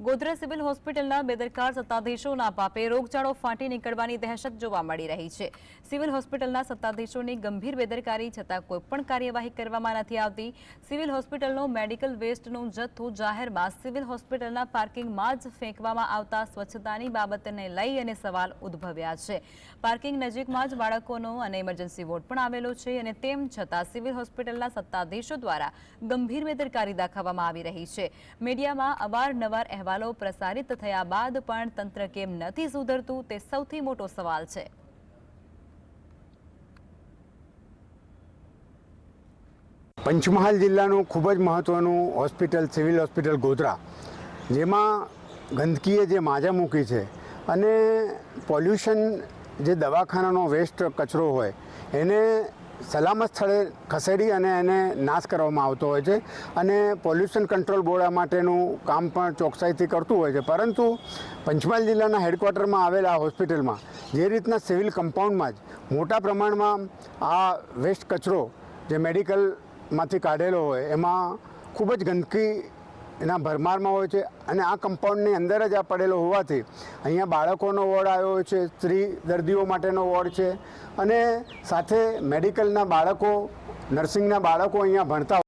Godhra civil હોસ્પિટલના બેદરકાર સત્તાધીશોના પાપે રોગચાળો ફાટી નીકળવાની દહેશત જોવા મળી રહી છે. સિવિલ હોસ્પિટલના સત્તાધીશોની ગંભીર બેદરકારી છતાં કોઈપણ કાર્યવાહી કરવામાં નથી આવતી. સિવિલ હોસ્પિટલનો મેડિકલ વેસ્ટનો જથ્થો જાહેરમાં સિવિલ હોસ્પિટલના પાર્કિંગમાં જ ફેંકવામાં આવતા સ્વચ્છતાની બાબતને લઈ અને સવાલ ઉદ્ભવ્યા છે. પાર્કિંગ નજીકમાં જ બાળકોનો અને ઇમરજન્સી વોર્ડ પણ આવેલો છે અને તેમ છતાં સિવિલ હોસ્પિટલના સત્તાધીશો દ્વારા ગંભીર બેદરકારી દાખવવામાં આવી રહી છે. મીડિયામાં અવારનવાર અહેવાલો પ્રસારિત થયા બાદ પણ તંત્ર કેમ નથી સુધરતું તે સૌથી મોટો સવાલ છે. પંચમહાલ જિલ્લાનું ખૂબ જ મહત્ત્વનું હોસ્પિટલ, સિવિલ હોસ્પિટલ ગોધરા, જેમાં ગંદકીએ જે માજા મૂકી છે અને પોલ્યુશન જે દવાખાનાનો વેસ્ટ કચરો હોય, એને સલામત સ્થળે ખસેડી અને એને નાશ કરવામાં આવતો હોય છે અને પોલ્યુશન કંટ્રોલ બોર્ડ માટેનું કામ પણ ચોકસાઈથી કરતું હોય છે. પરંતુ પંચમહાલ જિલ્લાના હેડક્વાર્ટરમાં આવેલા હોસ્પિટલમાં જે રીતના સિવિલ કમ્પાઉન્ડમાં જ મોટા પ્રમાણમાં આ વેસ્ટ કચરો જે મેડિકલમાંથી કાઢેલો હોય, એમાં ખૂબ જ ગંદકી એના ભરમારમાં હોય છે અને આ કમ્પાઉન્ડની અંદર જ આ પડેલો હોવાથી અહીંયા બાળકોનો વોર્ડ આવ્યો છે, સ્ત્રી દર્દીઓ માટેનો વોર્ડ છે અને સાથે મેડિકલના બાળકો, નર્સિંગના બાળકો અહીંયા ભણતા